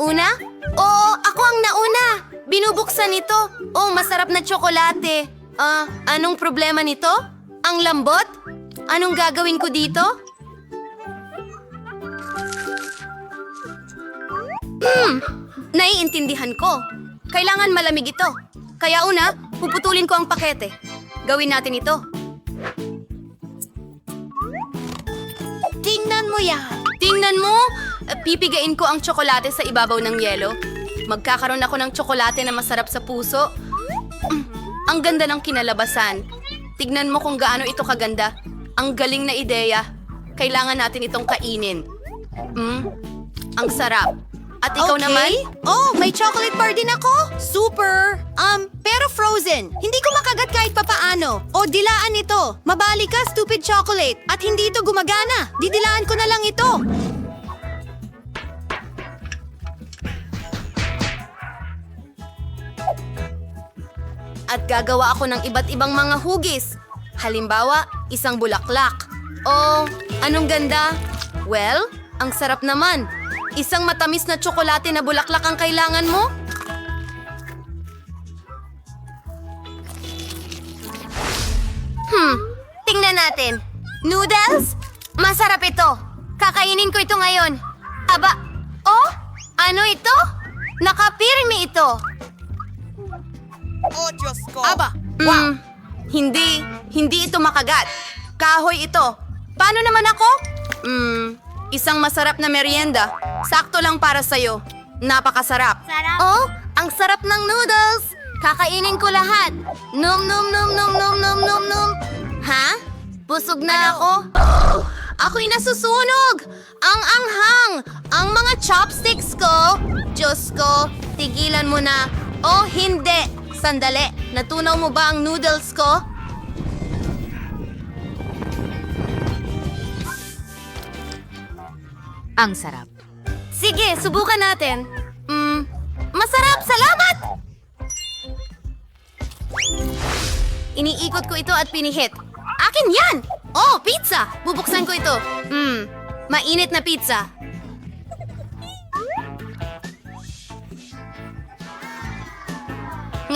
nauna? Oo, ako ang nauna. Binubuksan ito. Oh, masarap na tsokolate. Ah, anong problema nito? Ang lambot? Anong gagawin ko dito? Hmm, naiintindihan ko. Kailangan malamig ito. Kaya una, puputulin ko ang pakete. Gawin natin ito. Tingnan mo yan. Tingnan mo! Pipigain ko ang tsokolate sa ibabaw ng yelo. Magkakaroon ako ng tsokolate na masarap sa puso. Mm, ang ganda ng kinalabasan. Tignan mo kung gaano ito kaganda. Ang galing na ideya. Kailangan natin itong kainin. Mm, ang sarap. At ikaw Okay. naman? Oh, may chocolate bar din ako. Super. Um, pero frozen. Hindi ko makagat kahit papaano. O dilaan ito. Mabali ka, stupid chocolate. At hindi ito gumagana. Didilaan ko na lang ito. At gagawa ako ng iba't ibang mga hugis. Halimbawa, isang bulaklak. O, anong ganda? Well, ang sarap naman. Isang matamis na tsokolate na bulaklak ang kailangan mo? Hmm, tingnan natin. Noodles? Masarap ito. Kakainin ko ito ngayon. Aba, oh? Ano ito? Nakapirmi ito. Aba, Mm, hindi. Hindi ito makagat. Kahoy ito. Paano naman ako? Mm, isang masarap na merienda. Sakto lang para sa'yo. Napakasarap. Sarap. Oh, ang sarap ng noodles. Kakainin ko lahat. Num num num num num num num num. Ha? Busog na ako. Ako'y nasusunog! Ang anghang! Ang mga chopsticks ko! Diyos ko, tigilan mo na. Oh, hindi! Sandali, natunaw mo ba ang noodles ko? Ang sarap. Sige, subukan natin. Mm, masarap! Salamat! Iniikot ko ito at pinihit. Akin yan! Oh, pizza! Bubuksan ko ito. Hmm, mainit na pizza.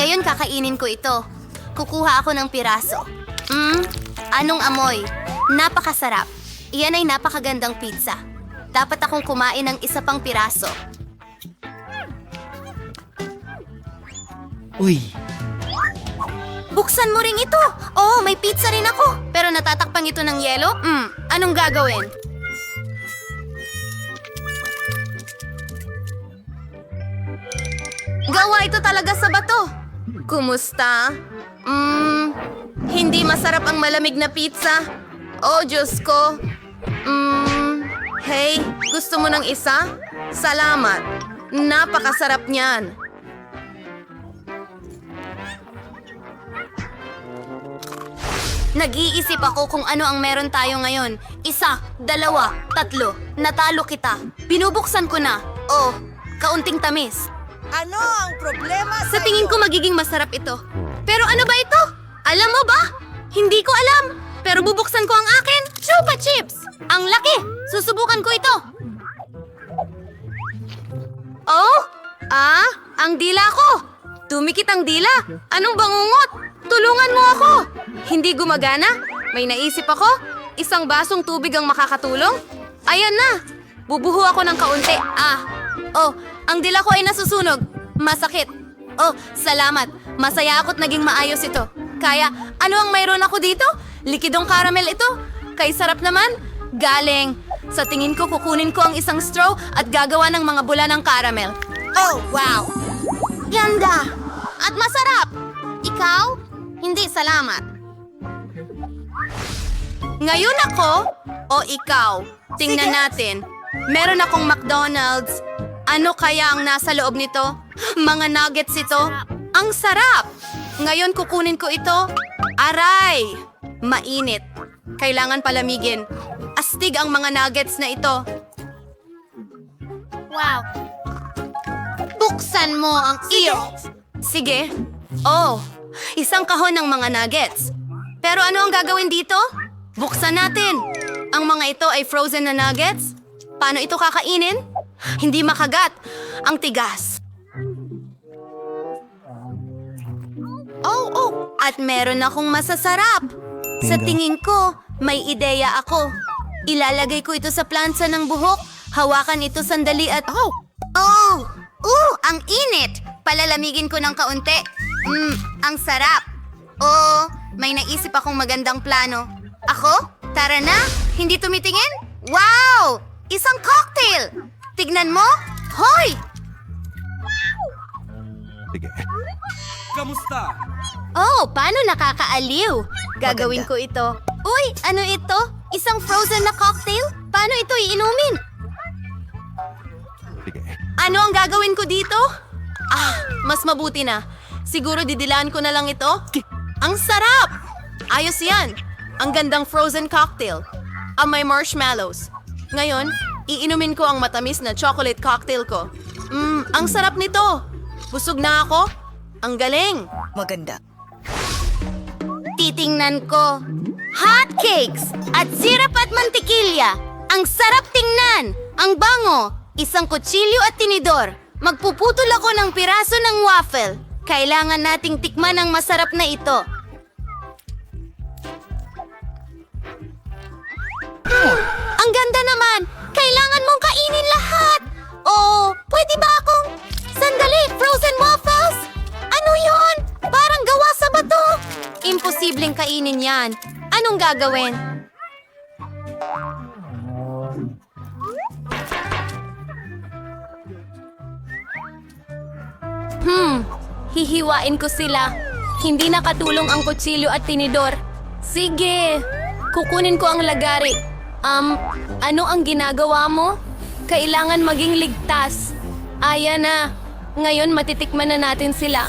Ngayon kakainin ko ito. Kukuha ako ng piraso. Hmm, anong amoy? Napakasarap. Iyan ay napakagandang pizza. Dapat akong kumain ng isa pang piraso. Uy, Buksan mo ring ito! Oh, may pizza rin ako! Pero natatakpan ito ng yelo? Hmm, anong gagawin? Gawa ito talaga sa bato! Kumusta? Hmm, hindi masarap ang malamig na pizza. Oh, Diyos ko. Hmm, hey, gusto mo ng isa? Salamat. Napakasarap niyan. Nag-iisip ako kung ano ang meron tayo ngayon. Isa, dalawa, tatlo. Natalo kita. Binubuksan ko na. Oh, kaunting tamis. Ano ang problema Sa tingin ko magiging masarap ito. Pero ano ba ito? Alam mo ba? Hindi ko alam. Pero bubuksan ko ang akin. Chupa chips! Ang laki! Susubukan ko ito. Oh? Ah? Ang dila ko! Tumikit ang dila! Anong bangungot? Tulungan mo ako! Hindi gumagana? May naisip ako? Isang basong tubig ang makakatulong? Ayan na! Bubuho ako ng kaunti. Ah, oh, ang dila ko ay nasusunog. Masakit. Oh, salamat. Masaya ako't naging maayos ito. Kaya, ano ang mayroon ako dito? Likidong caramel ito. Kay sarap naman. Galing. Sa tingin ko, kukunin ko ang isang straw at gagawa ng mga bula ng caramel. Oh, wow. Ganda! At masarap! Ikaw? Hindi, salamat. Ngayon ako o ikaw? Tingnan natin. Meron akong McDonald's. Ano kaya ang nasa loob nito? Mga nuggets ito. Ang sarap! Ngayon kukunin ko ito. Aray! Mainit. Kailangan palamigin. Astig ang mga nuggets na ito. Wow. Buksan mo ang iyo. Sige. Oh, isang kahon ng mga nuggets. Pero ano ang gagawin dito? Buksan natin. Ang mga ito ay frozen na nuggets. Paano ito kakainin? Hindi makagat. Ang tigas. Oh, oh. At meron akong masasarap. Sa tingin ko, may ideya ako. Ilalagay ko ito sa plansa ng buhok. Hawakan ito sandali at... Oh! Oh! Uh, ang init! Palalamigin ko ng kaunti. Mmm, ang sarap. Oh, may naisip akong magandang plano. Ako? Tara na! Hindi tumitingin? Wow! Isang cocktail! Tignan mo! Hoy! Sige. Oh, paano nakakaaliw? Gagawin ko ito. Uy, ano ito? Isang frozen na cocktail? Paano ito iinumin? Sige. Ano ang gagawin ko dito? Ah, mas mabuti na. Siguro didilaan ko na lang ito. Ang sarap! Ayos yan. Ang gandang frozen cocktail. Ang may marshmallows. Ngayon, iinumin ko ang matamis na chocolate cocktail ko. Mmm, ang sarap nito. Busog na ako. Ang galing. Maganda. Titingnan ko. Hot cakes at sirap at mantikilya. Ang sarap tingnan. Ang bango. Isang kutsilyo at tinidor. Magpuputol ako ng piraso ng waffle. Kailangan nating tikman ang masarap na ito. Ang ganda naman. Kailangan mong kainin lahat. Oo, pwede ba akong... Sandali, frozen waffles? Ano yon? Parang gawa sa bato. Imposibleng kainin yan. Anong gagawin? Hmm, hihiwain ko sila. Hindi nakatulong ang kutsilyo at tinidor. Sige, kukunin ko ang lagari. Um, ano ang ginagawa mo? Kailangan maging ligtas. Aya na. Ngayon matitikman na natin sila.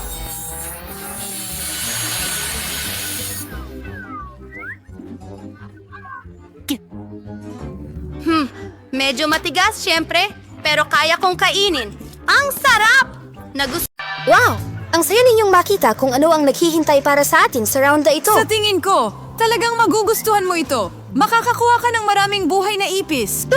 Hmm, medyo matigas syempre, pero kaya kong kainin. Ang sarap! Nagus Wow! Ang saya ninyong makita kung ano ang naghihintay para sa atin sa round na ito. Sa tingin ko, talagang magugustuhan mo ito. Makakakuha ka ng maraming buhay na ipis.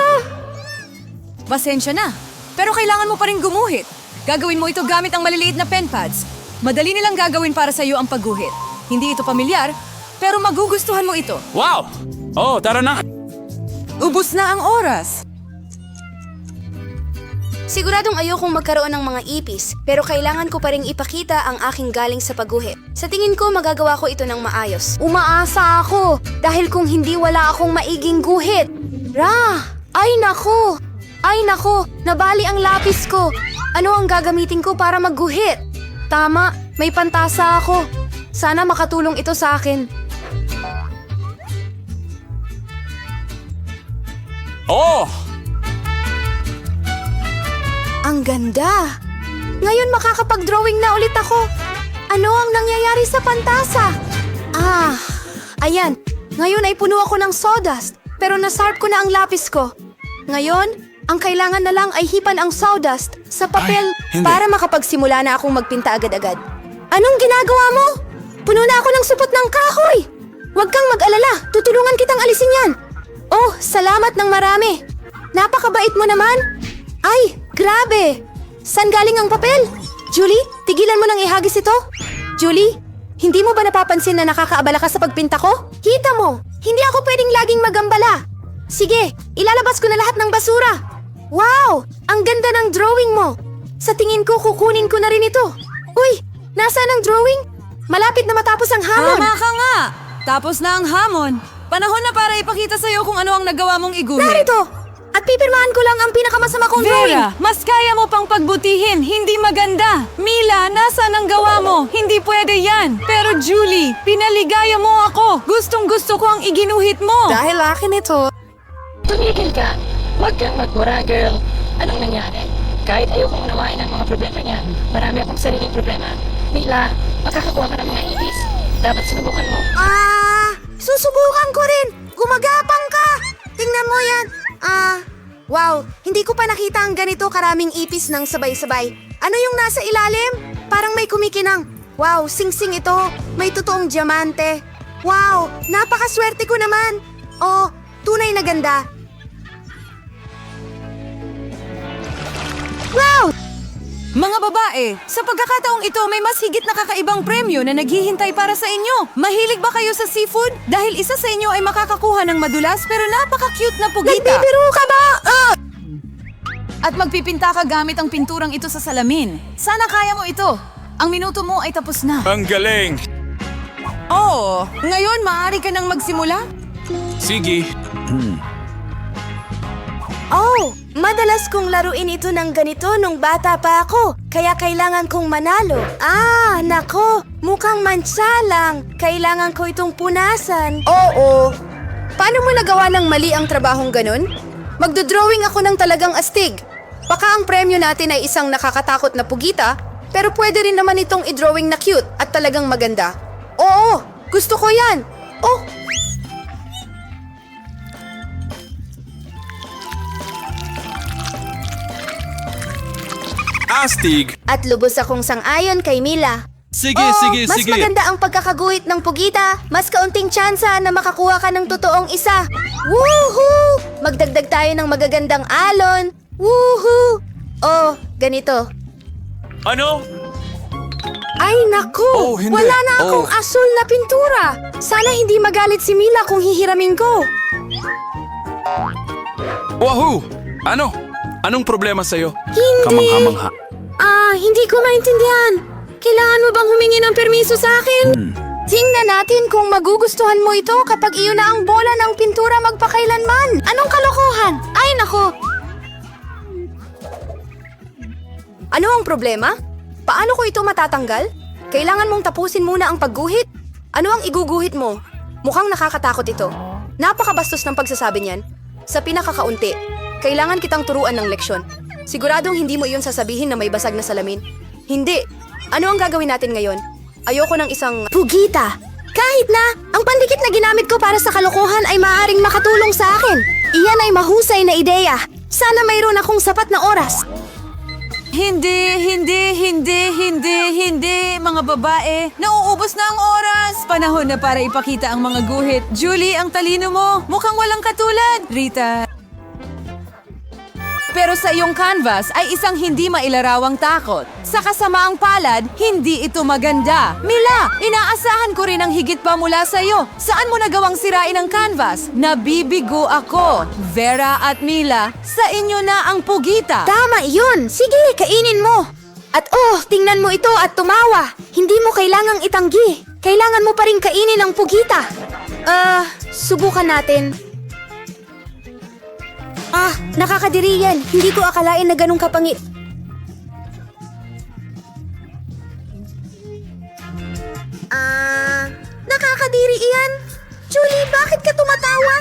Pasensya na, pero kailangan mo pa rin gumuhit. Gagawin mo ito gamit ang maliliit na pen pads. Madali nilang gagawin para sa iyo ang pagguhit. Hindi ito pamilyar, pero magugustuhan mo ito. Wow! Oh, tara na! Ubus na ang oras. Siguradong ayokong magkaroon ng mga ipis, pero kailangan ko pa ring ipakita ang aking galing sa pagguhit. Sa tingin ko, magagawa ko ito ng maayos. Umaasa ako, dahil kung hindi wala akong maiging guhit. Ra! Ay nako! Ay nako! Nabali ang lapis ko! Ano ang gagamitin ko para magguhit? Tama, may pantasa ako. Sana makatulong ito sa akin. Oh! Ang ganda! Ngayon makakapag-drawing na ulit ako. Ano ang nangyayari sa pantasa? Ah, ayan. Ngayon ay puno ako ng sawdust, pero nasarp ko na ang lapis ko. Ngayon, ang kailangan na lang ay hipan ang sawdust sa papel Ay, para makapagsimula na akong magpinta agad-agad. Anong ginagawa mo? Puno na ako ng supot ng kahoy! Huwag kang mag-alala, tutulungan kitang alisin yan. Oh, salamat ng marami. Napakabait mo naman. Ay, grabe! San galing ang papel? Julie, tigilan mo nang ihagis ito. Julie, hindi mo ba napapansin na nakakaabala ka sa pagpinta ko? Kita mo, hindi ako pwedeng laging magambala. Sige, ilalabas ko na lahat ng basura. Wow! Ang ganda ng drawing mo. Sa tingin ko, kukunin ko na rin ito. Uy, nasaan ang drawing? Malapit na matapos ang hamon. Tama ka nga! Tapos na ang hamon. Panahon na para ipakita sa'yo kung ano ang nagawa mong iguhit. Narito! Pipirmahan ko lang ang pinakamasama kong drawing. Vera, mas kaya mo pang pagbutihin. Hindi maganda. Mila, nasaan ang gawa mo? Hindi pwede yan. Pero Julie, pinaligaya mo ako. Gustong gusto ko ang iginuhit mo. Dahil akin ito. Tumigil ka. Huwag kang magmura, girl. Anong nangyari? Kahit ayokong unawain ang mga problema niya, marami akong sariling problema. Mila, makakakuha ka ng mga ibis. Dapat sinubukan mo. Ah, susubukan ko rin. Gumagapang ka. Tingnan mo yan. Ah, wow. Hindi ko pa nakita ang ganito karaming ipis ng sabay-sabay. Ano yung nasa ilalim? Parang may kumikinang. Wow, sing-sing ito. May totoong diamante. Wow, napakaswerte ko naman. Oh, tunay na ganda. Wow! Mga babae, sa pagkakataong ito may mas higit na kakaibang premyo na naghihintay para sa inyo. Mahilig ba kayo sa seafood? Dahil isa sa inyo ay makakakuha ng madulas pero napaka-cute na pugita. Nagbibiro ka ba? Ah! At magpipinta ka gamit ang pinturang ito sa salamin. Sana kaya mo ito. Ang minuto mo ay tapos na. Ang galing! Oo, ngayon maaari ka nang magsimula? Sige. Oh, madalas kong laruin ito ng ganito nung bata pa ako. Kaya kailangan kong manalo. Ah, nako. Mukhang mansa lang. Kailangan ko itong punasan. Oo. Paano mo nagawa ng mali ang trabahong ganun? Magdodrawing ako ng talagang astig. Baka ang premyo natin ay isang nakakatakot na pugita, pero pwede rin naman itong i-drawing na cute at talagang maganda. Oo, gusto ko yan. Oh, Astig! At lubos akong sang-ayon kay Mila. Sige, Oo, sige, mas sige. maganda ang pagkakaguhit ng pugita. Mas kaunting tsansa na makakuha ka ng totoong isa. Woohoo! Magdagdag tayo ng magagandang alon. Woohoo! Oh, ganito. Ano? Ay, naku! Oh, hindi. Wala na akong Oh. asul na pintura. Sana hindi magalit si Mila kung hihiramin ko. Wahoo! Ano? Anong problema sa'yo? Hindi. Kamangha-mangha. Ah, hindi ko maintindihan. Kailangan mo bang humingi ng permiso sa akin? Tingnan natin kung magugustuhan mo ito kapag iyon na ang bola ng pintura magpakailanman. Anong kalokohan? Ay, nako! Ano ang problema? Paano ko ito matatanggal? Kailangan mong tapusin muna ang pagguhit. Ano ang iguguhit mo? Mukhang nakakatakot ito. Napakabastos ng pagsasabi niyan. Sa pinakakaunti, kailangan kitang turuan ng leksyon. Siguradong hindi mo iyon sasabihin na may basag na salamin. Hindi. Ano ang gagawin natin ngayon? Ayoko ng isang... Pugita! Kahit na, ang pandikit na ginamit ko para sa kalokohan ay maaaring makatulong sa akin. Iyan ay mahusay na ideya. Sana mayroon akong sapat na oras. Hindi, hindi, hindi, hindi, hindi, mga babae. Nauubos na ang oras. Panahon na para ipakita ang mga guhit. Julie, ang talino mo. Mukhang walang katulad. Rita. Pero sa iyong canvas ay isang hindi mailarawang takot. Sa kasamaang palad, hindi ito maganda. Mila, inaasahan ko rin ang higit pa mula sa iyo. Saan mo nagawang sirain ang canvas? Nabibigo ako. Vera at Mila, sa inyo na ang pugita. Tama iyon! Sige, kainin mo! At oh, tingnan mo ito at tumawa! Hindi mo kailangang itanggi. Kailangan mo pa rin kainin ang pugita. Ah, subukan natin. Ah, nakakadiri yan. Hindi ko akalain na ganun kapangit. Ah, nakakadiri iyan. Julie, bakit ka tumatawa?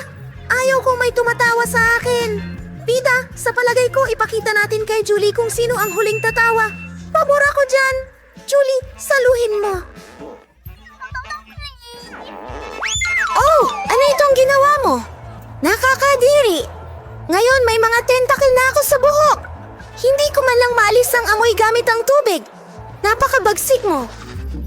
Ayaw ko may tumatawa sa akin. Bida, sa palagay ko, ipakita natin kay Julie kung sino ang huling tatawa. Pabor ako dyan. Julie, saluhin mo. Oh, ano itong ginawa mo? Nakakadiri. Ngayon may mga tentacle na ako sa buhok. Hindi ko man lang maalis ang amoy gamit ang tubig. Napakabagsik mo.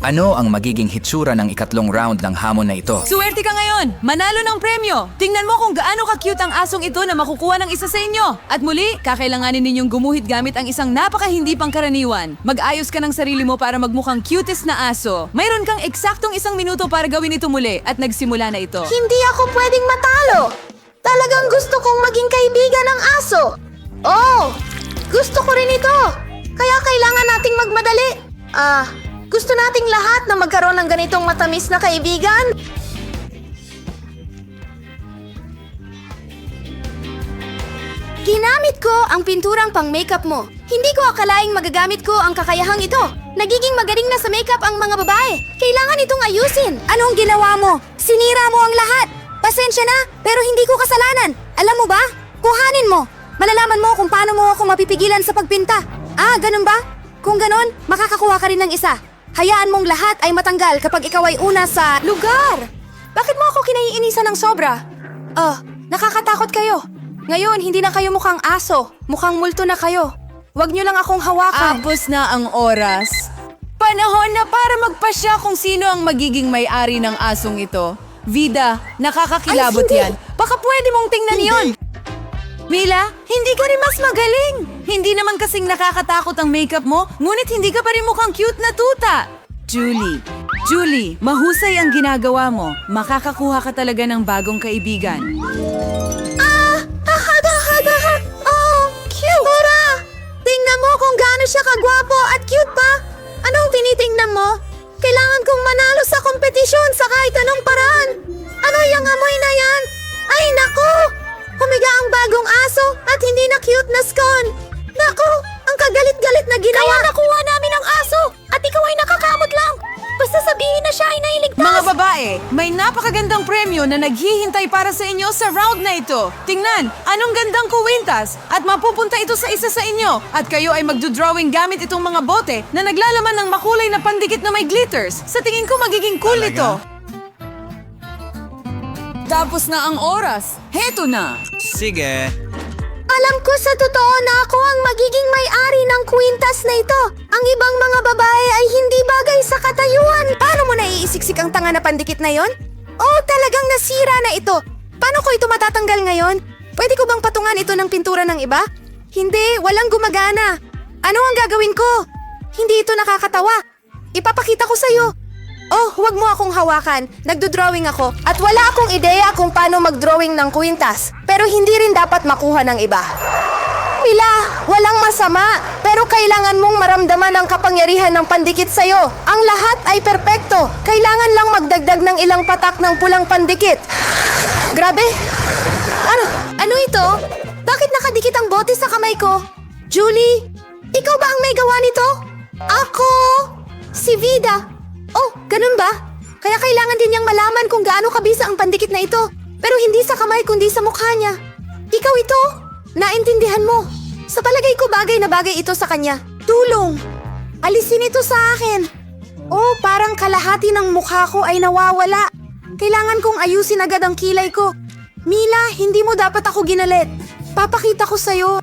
Ano ang magiging hitsura ng ikatlong round ng hamon na ito? Suwerte ka ngayon! Manalo ng premyo! Tingnan mo kung gaano ka-cute ang asong ito na makukuha ng isa sa inyo! At muli, kakailanganin ninyong gumuhit gamit ang isang napaka-hindi pangkaraniwan. Mag-ayos ka ng sarili mo para magmukhang cutest na aso. Mayroon kang eksaktong isang minuto para gawin ito muli at nagsimula na ito. Hindi ako pwedeng matalo. Talagang gusto kong maging kaibigan ng aso. Oh, gusto ko rin ito. Kaya kailangan nating magmadali. Ah, gusto nating lahat na magkaroon ng ganitong matamis na kaibigan. Ginamit ko ang pinturang pang makeup mo. Hindi ko akalaing magagamit ko ang kakayahang ito. Nagiging magaling na sa makeup ang mga babae. Kailangan itong ayusin. Anong ginawa mo? Sinira mo ang lahat. Pasensya na, pero hindi ko kasalanan. Alam mo ba? Kuhanin mo. Malalaman mo kung paano mo ako mapipigilan sa pagpinta. Ah, ganun ba? Kung ganun, makakakuha ka rin ng isa. Hayaan mong lahat ay matanggal kapag ikaw ay una sa lugar. Bakit mo ako kinaiinisan ng sobra? Oh, nakakatakot kayo. Ngayon, hindi na kayo mukhang aso. Mukhang multo na kayo. Huwag niyo lang akong hawakan. Tapos na ang oras. Panahon na para magpasya kung sino ang magiging may-ari ng asong ito. Vida, nakakakilabot Ay, hindi. yan. Baka pwede mong tingnan yon. Mila, hindi ka rin mas magaling! Hindi naman kasing nakakatakot ang makeup mo, ngunit hindi ka pa rin mukhang cute na tuta! Julie, Julie, mahusay ang ginagawa mo. Makakakuha ka talaga ng bagong kaibigan. Ah! Ahada-hada! Oh, cute! Tora! Tingnan mo kung gaano siya kagwapo at cute pa! Anong tinitingnan mo? Kailangan kong manalo sa napakagandang premyo na naghihintay para sa inyo sa round na ito. Tingnan, anong gandang kuwintas at mapupunta ito sa isa sa inyo. At kayo ay magdodrawing gamit itong mga bote na naglalaman ng makulay na pandikit na may glitters. Sa tingin ko magiging cool ito. Tapos na ang oras. Heto na. Sige. Alam ko sa totoo na ako ang magiging may-ari ng kwintas na ito. Ang ibang mga babae ay hindi bagay sa katayuan. Paano mo naiisiksik ang tanga na pandikit na yon? Oh, talagang nasira na ito. Paano ko ito matatanggal ngayon? Pwede ko bang patungan ito ng pintura ng iba? Hindi, walang gumagana. Ano ang gagawin ko? Hindi ito nakakatawa. Ipapakita ko sa'yo. Oh, huwag mo akong hawakan. Nagdo-drawing ako at wala akong ideya kung paano mag-drawing ng kwintas. Pero hindi rin dapat makuha ng iba. Mila, masama. Pero kailangan mong maramdaman ang kapangyarihan ng pandikit sa'yo. Ang lahat ay perpekto. Kailangan lang magdagdag ng ilang patak ng pulang pandikit. Grabe. Ano? Ano ito? Bakit nakadikit ang bote sa kamay ko? Julie, ikaw ba ang may gawa nito? Ako! Si Vida. Oh, ganun ba? Kaya kailangan din niyang malaman kung gaano kabisa ang pandikit na ito. Pero hindi sa kamay kundi sa mukha niya. Ikaw ito? Naintindihan mo. Sa palagay ko bagay na bagay ito sa kanya. Tulong. Alisin ito sa akin. Oh, parang kalahati ng mukha ko ay nawawala. Kailangan kong ayusin agad ang kilay ko. Mila, hindi mo dapat ako ginalit. Papakita ko sa'yo.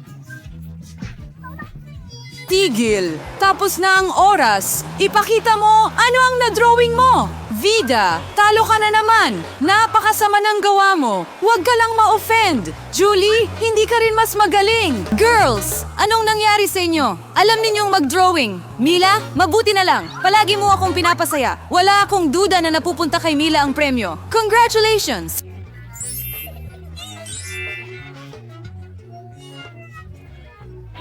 Tigil. Tapos na ang oras. Ipakita mo ano ang na-drawing mo. Vida, talo ka na naman. Napakasama ng gawa mo. Huwag ka lang ma-offend. Julie, hindi ka rin mas magaling. Girls, anong nangyari sa inyo? Alam ninyong mag-drawing. Mila, mabuti na lang. Palagi mo akong pinapasaya. Wala akong duda na napupunta kay Mila ang premyo. Congratulations!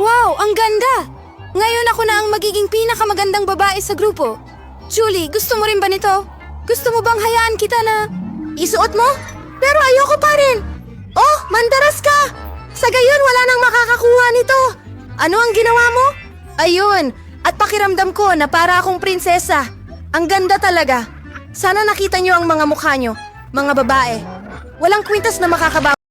Wow, ang ganda! Ngayon ako na ang magiging pinakamagandang babae sa grupo. Julie, gusto mo rin ba nito? Gusto mo bang hayaan kita na isuot mo? Pero ayoko pa rin. Oh, mandaras ka! Sa gayon, wala nang makakakuha nito. Ano ang ginawa mo? Ayun, at pakiramdam ko na para akong prinsesa. Ang ganda talaga. Sana nakita niyo ang mga mukha niyo, mga babae. Walang kwintas na makakabawa.